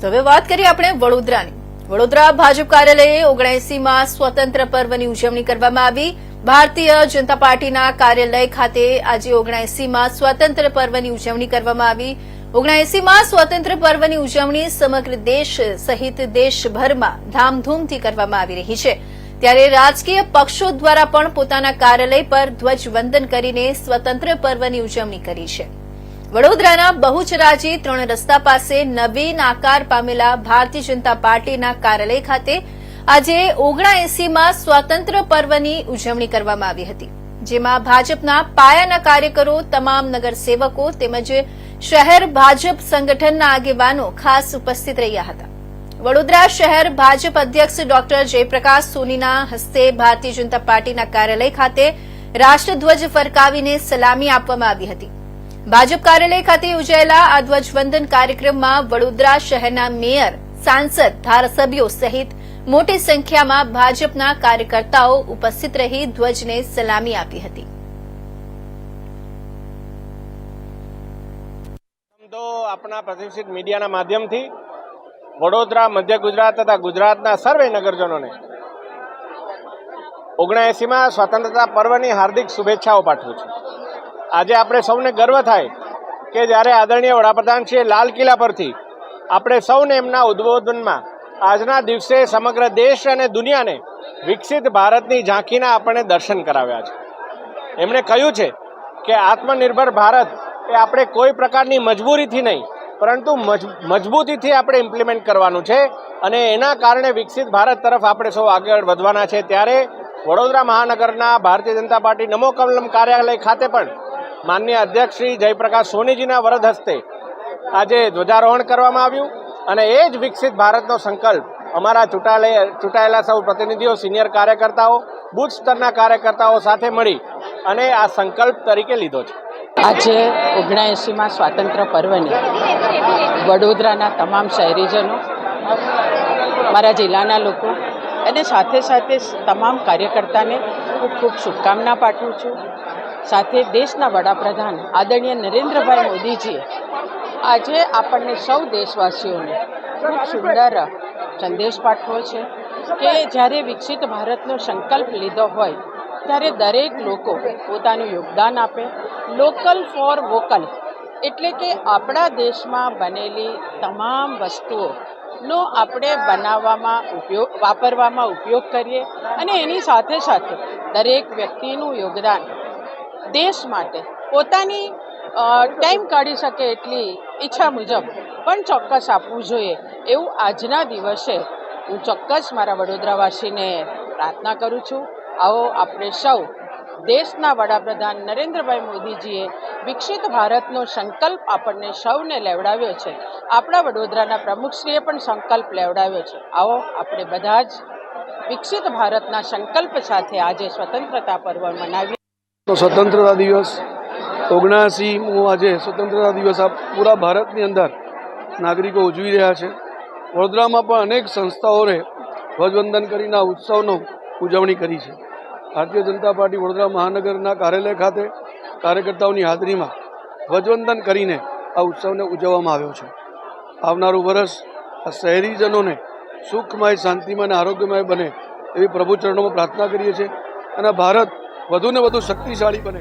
તો હવે વાત કરીએ આપણે વડોદરાની. વડોદરા ભાજપ કાર્યાલયે ઓગણએસીમાં સ્વતંત્ર પર્વની ઉજવણી કરવામાં આવી. ભારતીય જનતા પાર્ટીના કાર્યાલય ખાતે આજે ઓગણએસીમાં સ્વતંત્ર પર્વની ઉજવણી કરવામાં આવી. ઓગણએસીમાં સ્વતંત્ર પર્વની ઉજવણી સમગ્ર દેશ સહિત દેશભરમાં ધામધૂમથી કરવામાં આવી રહી છે. ત્યારે રાજકીય પક્ષો દ્વારા પણ પોતાના કાર્યાલય પર ધ્વજવંદન કરીને સ્વતંત્ર પર્વની ઉજવણી કરી છે. વડોદરાના બહુચરાજી ત્રણ રસ્તા પાસે નવીન આકાર પામેલા ભારતીય જનતા પાર્ટીના કાર્યાલય ખાતે આજે ઓગણાએસીમાં સ્વાતંત્ર્ય પર્વની ઉજવણી કરવામાં આવી હતી, જેમાં ભાજપના પાયાના કાર્યકરો, તમામ નગરસેવકો તેમજ શહેર ભાજપ સંગઠનના આગેવાનો ખાસ ઉપસ્થિત રહ્યા હતા. વડોદરા શહેર ભાજપ અધ્યક્ષ ડોક્ટર જયપ્રકાશ સોનીના હસ્તે ભારતીય જનતા પાર્ટીના કાર્યાલય ખાતે રાષ્ટ્રધ્વજ ફરકાવીને સલામી આપવામાં આવી હતી. ભાજપ કાર્યાલય ખાતે યોજાયેલા આ ધ્વજવંદન કાર્યક્રમમાં વડોદરા શહેરના મેયર, સાંસદ, ધારાસભ્યો સહિત મોટી સંખ્યામાં ભાજપના કાર્યકર્તાઓ ઉપસ્થિત રહી ધ્વજને સલામી આપી હતી. તો આપણા પ્રતિષ્ઠિત મીડિયાના માધ્યમથી વડોદરા, મધ્ય ગુજરાત તથા ગુજરાતના સર્વે નગરજનોને ઓગણએંસીમાં સ્વતંત્રતા પર્વની હાર્દિક શુભેચ્છાઓ પાઠવું છું. આજે આપણે સૌને ગર્વ થાય કે જ્યારે આદરણીય વડાપ્રધાન શ્રી લાલ કિલ્લા પરથી, આપણે સૌને એમના ઉદ્બોધનમાં આજના દિવસે સમગ્ર દેશ અને દુનિયાને વિકસિત ભારતની ઝાંખીના આપણને દર્શન કરાવ્યા છે. એમણે કહ્યું છે કે આત્મનિર્ભર ભારત એ આપણે કોઈ પ્રકારની મજબૂરીથી નહીં, પરંતુ મજ- મજબૂતીથી આપણે ઇમ્પ્લિમેન્ટ કરવાનું છે અને એના કારણે વિકસિત ભારત તરફ આપણે સૌ આગળ વધવાના છે. ત્યારે વડોદરા મહાનગરના ભારતીય જનતા પાર્ટી નમો કમલમ કાર્યાલય ખાતે પણ માનનીય અધ્યક્ષ શ્રી જયપ્રકાશ સોનીજીના વરદ હસ્તે આજે ધ્વજારોહણ કરવામાં આવ્યું અને એ જ વિકસિત ભારતનો સંકલ્પ અમારા ચૂંટાયેલા ચૂંટાયેલા સૌ પ્રતિનિધિઓ, સિનિયર કાર્યકર્તાઓ, બુથ સ્તરના કાર્યકર્તાઓ સાથે મળી અને આ સંકલ્પ તરીકે લીધો છે. આજે ઓગણએંસીમાં સ્વાતંત્ર્ય પર્વની વડોદરાના તમામ શહેરીજનો મારા જિલ્લાના લોકો અને સાથે સાથે તમામ કાર્યકર્તાને હું ખૂબ શુભકામના પાઠવું છું. સાથે દેશના વડાપ્રધાન આદરણીય નરેન્દ્રભાઈ મોદીજીએ આજે આપણને સૌ દેશવાસીઓને ખૂબ સુંદર સંદેશ પાઠવો છે કે જ્યારે વિકસિત ભારતનો સંકલ્પ લીધો હોય ત્યારે દરેક લોકો પોતાનું યોગદાન આપે. લોકલ ફોર વોકલ એટલે કે આપણા દેશમાં બનેલી તમામ વસ્તુઓનો આપણે બનાવવામાં ઉપયોગ, વાપરવામાં ઉપયોગ કરીએ અને એની સાથે સાથે દરેક વ્યક્તિનું યોગદાન. દેશ માટે. પોતાની ટાઈમ કાઢી શકે એટલી ઈચ્છા મુજબ પણ ચોક્કસ આપવું જોઈએ. એવું આજના દિવસે હું ચોક્કસ મારા વડોદરાવાસીને પ્રાર્થના કરું છું. આવો આપણે સૌ દેશના વડાપ્રધાન નરેન્દ્રભાઈ મોદીજીએ વિકસિત ભારતનો સંકલ્પ આપણને સૌને લેવડાવ્યો છે. આપણા વડોદરાના પ્રમુખશ્રીએ પણ સંકલ્પ લેવડાવ્યો છે. આવો આપણે બધા જ વિકસિત ભારતના સંકલ્પ સાથે આજે સ્વતંત્રતા પર્વ મનાવી તો સ્વતંત્રતા દિવસ. ઓગણાસીમો આજે સ્વતંત્રતા દિવસ આ પૂરા ભારતની અંદર નાગરિકો ઉજવી રહ્યા છે. વડોદરામાં પણ અનેક સંસ્થાઓએ ધ્વજવંદન કરીને આ ઉત્સવનો ઉજવણી કરી છે. ભારતીય જનતા પાર્ટી વડોદરા મહાનગરના કાર્યાલય ખાતે કાર્યકર્તાઓની હાજરીમાં ધ્વજવંદન કરીને આ ઉત્સવને ઉજવવામાં આવ્યો છે. આવનારું વર્ષ આ શહેરીજનોને સુખમય, શાંતિમય અને આરોગ્યમય બને એવી પ્રભુ ચરણોમાં પ્રાર્થના કરીએ છીએ. અને ભારત વધુને વધુ શક્તિશાળી બને.